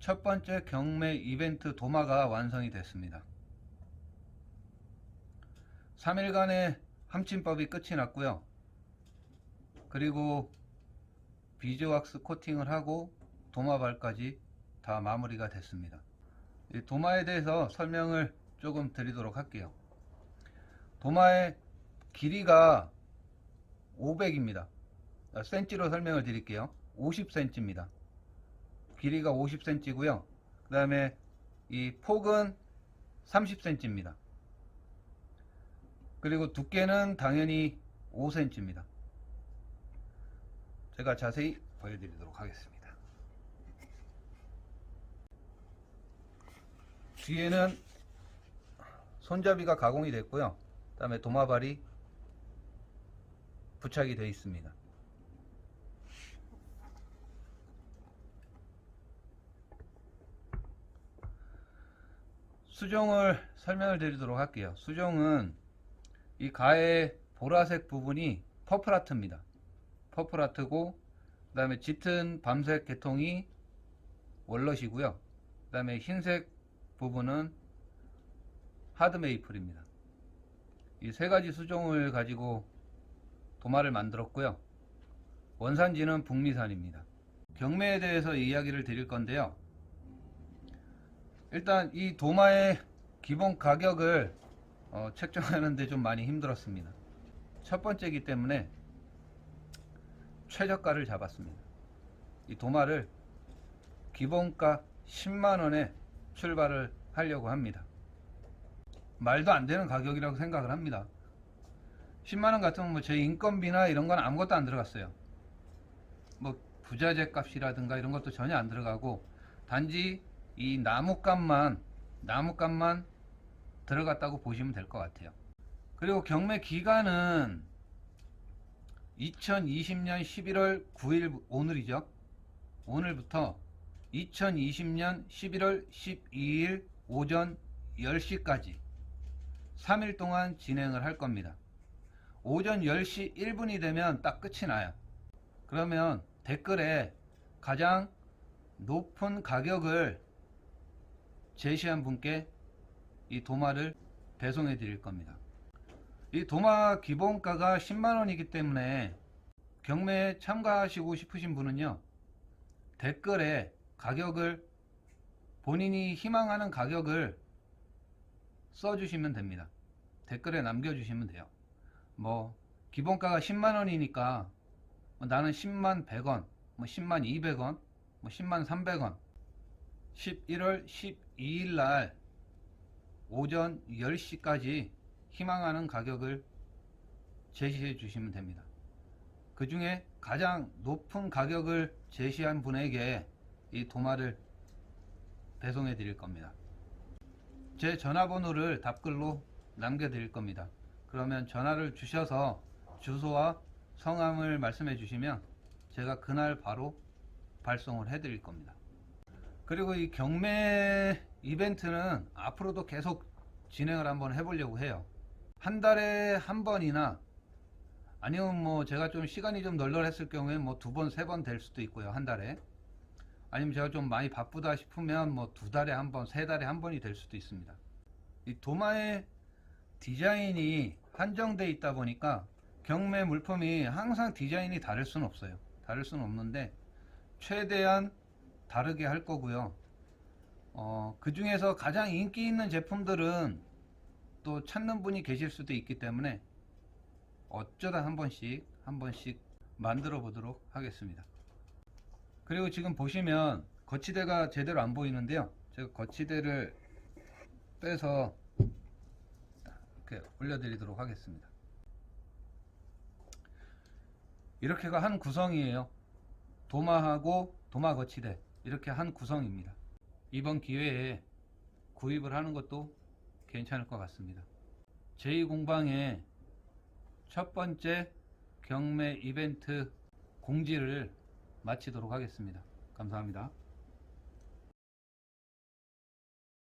첫 번째 경매 이벤트 도마가 완성이 됐습니다. 3일간의 함침법이 끝이 났고요. 그리고 비즈왁스 코팅을 하고 도마발까지 다 마무리가 됐습니다. 이 도마에 대해서 설명을 조금 드리도록 할게요. 도마의 길이가 500입니다. 센치로 설명을 드릴게요. 50cm입니다. 길이가 50cm고요. 그 다음에 이 폭은 30cm입니다. 그리고 두께는 당연히 5cm입니다. 제가 자세히 보여드리도록 하겠습니다. 뒤에는 손잡이가 가공이 됐고요. 그 다음에 도마발이 부착이 되어 있습니다. 수정을 설명을 드리도록 할게요. 수정은 이 가의 보라색 부분이 퍼플아트입니다. 퍼플아트고 그 다음에 짙은 밤색 계통이 월넛이고요. 그 다음에 흰색 부분은 하드메이플입니다. 이 세 가지 수종을 가지고 도마를 만들었고요. 원산지는 북미산입니다. 경매에 대해서 이야기를 드릴 건데요. 일단 이 도마의 기본 가격을 어, 책정하는데 좀 많이 힘들었습니다. 첫 번째이기 때문에 최저가를 잡았습니다. 이 도마를 기본가 10만원에 출발을 하려고 합니다. 말도 안 되는 가격이라고 생각을 합니다. 10만원 같으면 뭐 제 인건비나 이런 건 아무것도 안 들어갔어요. 뭐 부자재 값이라든가 이런 것도 전혀 안 들어가고 단지 이 나무값만 나무값만 들어갔다고 보시면 될 것 같아요. 그리고 경매 기간은 2020년 11월 9일 오늘이죠. 오늘부터 2020년 11월 12일 오전 10시까지 3일 동안 진행을 할 겁니다. 오전 10시 1분이 되면 딱 끝이 나요. 그러면 댓글에 가장 높은 가격을 제시한 분께 이 도마를 배송해 드릴 겁니다. 이 도마 기본가가 10만원이기 때문에 경매에 참가하시고 싶으신 분은요, 댓글에 가격을 본인이 희망하는 가격을 써주시면 됩니다. 댓글에 남겨주시면 돼요. 뭐, 기본가가 10만원이니까 나는 10만 100원, 뭐 10만 200원, 뭐 10만 300원, 11월 12일 날 오전 10시까지 희망하는 가격을 제시해 주시면 됩니다. 그 중에 가장 높은 가격을 제시한 분에게 이 도마를 배송해 드릴 겁니다. 제 전화번호를 답글로 남겨 드릴 겁니다. 그러면 전화를 주셔서 주소와 성함을 말씀해 주시면 제가 그날 바로 발송을 해 드릴 겁니다. 그리고 이 경매 이벤트는 앞으로도 계속 진행을 한번 해보려고 해요. 한 달에 한 번이나 아니면 뭐 제가 좀 시간이 좀 널널했을 경우에 뭐 두 번, 세 번 될 수도 있고요. 한 달에. 아니면 제가 좀 많이 바쁘다 싶으면 뭐 두 달에 한 번, 세 달에 한 번이 될 수도 있습니다. 이 도마의 디자인이 한정돼 있다 보니까 경매 물품이 항상 디자인이 다를 수는 없어요. 다를 수는 없는데 최대한 다르게 할 거고요. 어, 그 중에서 가장 인기 있는 제품들은 또 찾는 분이 계실 수도 있기 때문에 어쩌다 한 번씩 한 번씩 만들어 보도록 하겠습니다. 그리고 지금 보시면 거치대가 제대로 안 보이는데요. 제가 거치대를 빼서 이렇게 올려드리도록 하겠습니다. 이렇게가 한 구성이에요. 도마하고 도마 거치대 이렇게 한 구성입니다. 이번 기회에 구입을 하는 것도 괜찮을 것 같습니다. 제2공방의 첫 번째 경매 이벤트 공지를 마치도록 하겠습니다. 감사합니다.